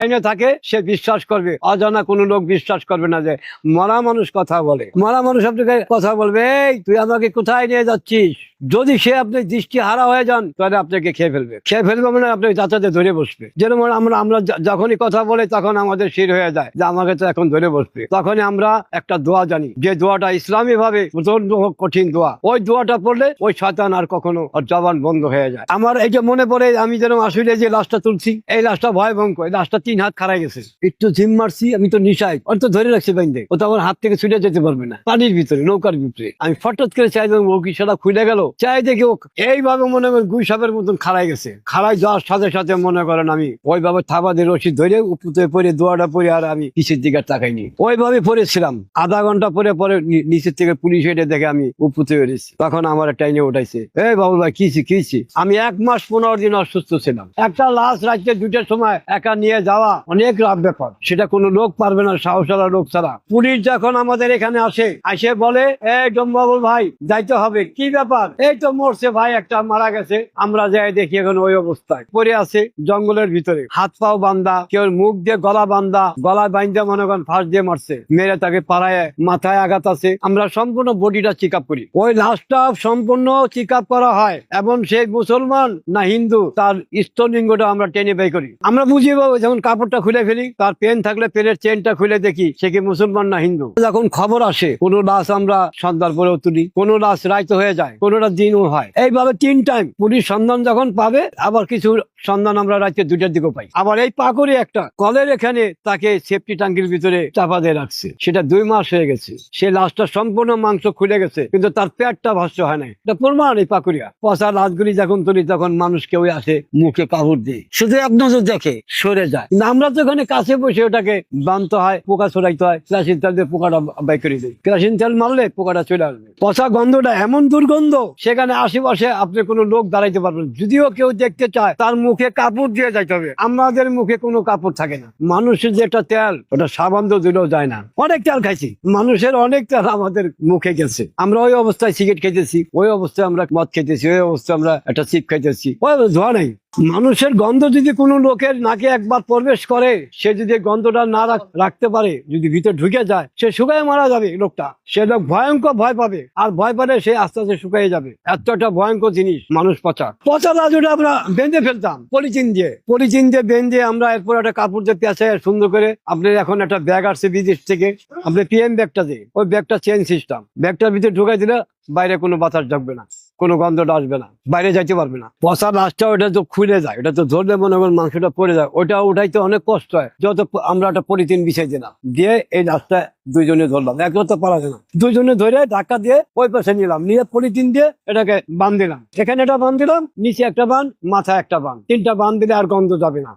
এনে থাকে, সে বিশ্বাস করবে। অজানা কোনো লোক বিশ্বাস করবে না যে মরা মানুষ কথা বলে। মরা মানুষ আপনাকে কথা বলবে, এই, তুই আমাকে কোথায় নিয়ে যাচ্ছিস? যদি সে আপনি দৃষ্টি হারা হয়ে যান, তাহলে আপনাকে খেয়ে ফেলবে। খেয়ে ফেলবে মানে আপনি যাচাতে ধরে বসবে। যেরকম আমরা আমরা যখনই কথা বলে, তখন আমাদের শির হয়ে যায় যে আমাকে তো এখন ধরে বসবে। তখনই আমরা একটা দোয়া জানি। যে দোয়াটা ইসলামী ভাবে প্রচণ্ড কঠিন দোয়া, ওই দোয়াটা পড়লে ওই শয়তান আর কখনো জবান বন্ধ হয়ে যায়। আমার এই যে মনে পড়ে, আমি যেন আসলে যে লাশটা তুলছি, এই লাশটা ভয় ভয়ঙ্কর, এই লাশটা তিন হাত খারাই গেছে। একটু জিম মারছি, আমি তো নিশাই ওর তো ধরে রাখছি বাইন্দে। ও তো আমার হাত থেকে ছুটে যেতে পারবে না। পানির ভিতরে, নৌকার ভিতরে। আমি ফটত করে চাই দেখলাম ও কি সেটা খুলে গেল চাই দেখি এইভাবে মনে করেন গুই সাপের মতন খাড়াই গেছে। খাড়াই যাওয়ার সাথে সাথে মনে করেন আমি ওইভাবে থাবাদের রশি ধরে উপরে পরে দোয়াটা পরে আর আমি নিচের দিকে তাকাইনি। ওইভাবে পড়েছিলাম। আধা ঘণ্টা পরে পরে নিচের থেকে পুলিশ এসে দেখে আমি উপরে বেরিয়েছি তখন আমার টাইনে উঠাইছে, এই বাবু ভাই কিছি কিছি আমি এক মাস পনেরো দিন অসুস্থ ছিলাম। একটা লাশ রাত্রে দুটার সময় একা নিয়ে যাওয়া অনেক লাভ ব্যাপার। সেটা কোনো লোক পারবে না সাহসালা লোক ছাড়া। পুলিশ যখন আমাদের এখানে আসে আসে বলে, এই ডম্বাবু ভাই, যাইতে হবে। কি ব্যাপার? এই তো মরছে ভাই, একটা মারা গেছে। আমরা যাই দেখি এখন ওই অবস্থায়। পড়ে আছে জঙ্গলের ভিতরে। হাত পাও বান্ধা কেউ মুখ দিয়ে গলা বান্ধা গলায় বান্ধা মনে করেন ফাঁস দিয়ে মারছে। মেরে তাকে পাড়ায়, মাথায় আঘাত আছে। আমরা সম্পূর্ণ বডিটা চেক করি। ওই লাশটা সম্পূর্ণ চেক করা হয়। এবং সে মুসলমান না হিন্দু, তার স্তলিঙ্গটা আমরা টেনে বের করি। আমরা বুঝিয়ে পাবো যেমন কাপড়টা খুলে ফেলি, তার পেন থাকলে পেনের চেনটা খুলে দেখি, সে কি মুসলমান না হিন্দু? যখন খবর আসে, কোনো লাশ আমরা সন্ধ্যার পরেও তুলি, কোনো লাশ রাইতে হয়ে যায় কোনটা দিনও হয়। এইভাবে তিন টাইম পুলিশ সন্ধান যখন পাবে আবার কিছু সন্ধান আমরা রাত্রে দুটার দিকেও পাই। আবার এই পাকুড়ে একটা, কলের এখানে তাকে সেফটি ট্যাঙ্কির ভিতরে চাপা দিয়ে রাখছে। সেটা দুই মাস হয়ে গেছে। সে লাশটা সম্পূর্ণ মাংস খুলে গেছে, কিন্তু তার পেটটা ভাষ্য হয় নাই। এটা প্রমাণ এই পাকুড়িয়া। পচা লাশগুলি যখন তুলি, তখন মানুষ কেউ আসে, মুখে কাপড় দিয়ে। শুধু এক নজর দেখে, সরে যায়। কিন্তু আমরা তো এখানে কাছে বসে ওটাকে বানতে হয়, পোকা ছড়াইতে হয়, কেরাসিন তেল দিয়ে পোকাটা বাই করে দিই। কেরাসিন তেল মারলে পোকাটা চলে আসবে। পচা গন্ধটা এমন দুর্গন্ধ, সেখানে আশেপাশে আপনি কোনো লোক দাঁড়াইতে পারবেন। যদিও কেউ দেখতে চায়, তার মুখে কাপড় দিয়ে যাইতে হবে। আমাদের মুখে কোনো কাপড় থাকে না। মানুষের যে একটা তেল, ওটা সাবান তো দিলেও যায় না। অনেক তেল খাইছি। মানুষের অনেক তেল আমাদের মুখে গেছে। আমরা ওই অবস্থায় সিগারেট খেতেছি ওই অবস্থায় আমরা মদ খেতেছি ওই অবস্থায় আমরা একটা চিপ খাইতেছি। ওই ধোয়া নেই। মানুষের গন্ধ যদি কোনো লোকের নাকে একবার প্রবেশ করে, সে যদি গন্ধটা না রাখতে পারে, যদি ভিতরে ঢুকে যায়, সে শুকায় মারা যাবে লোকটা। সে লোক ভয়ঙ্কর ভয় পাবে, আর ভয় পালে সে আস্তে আস্তে শুকিয়ে যাবে। এত একটা ভয়ঙ্কর জিনিস, মানুষ পচা পচা লাজুটা আমরা বেঁধে ফেলতাম পলিচিন দিয়ে। পলিচিন দিয়ে বেঁধে আমরা এরপর একটা কাপড় দিয়ে পেঁচায় সুন্দর করে আপনার এখন একটা ব্যাগ আসছে বিদেশ থেকে আপনি পিএম ব্যাগটা দিয়ে। ওই ব্যাগটা চেন সিস্টেম ব্যাগটার ভিতরে ঢুকাই দিলে বাইরে কোনো বাতাস ঢুকবে না। কোনো গন্ধটা আসবে না, বাইরে যাইতে পারবে না। পচা লাশটা ওটা তো খুলে যায়, ওটা তো ধরলে মনে করেন মাংসটা পড়ে যায়, ওটা উঠাইতে অনেক কষ্ট হয়। যত আমরা একটা পলিথিন বিছাই দিলাম, দিয়ে এই লাশটা দুইজনে ধরলাম একলা তো পারা যায় না। দুইজনে ধরে ধাক্কা দিয়ে ওই পাশে নিলাম, নিয়ে পলিথিন দিয়ে এটাকে বান দিলাম। এখানে এটা বান দিলাম, নিচে একটা বান মাথায় একটা বান তিনটা বান দিলে আর গন্ধ যাবে না।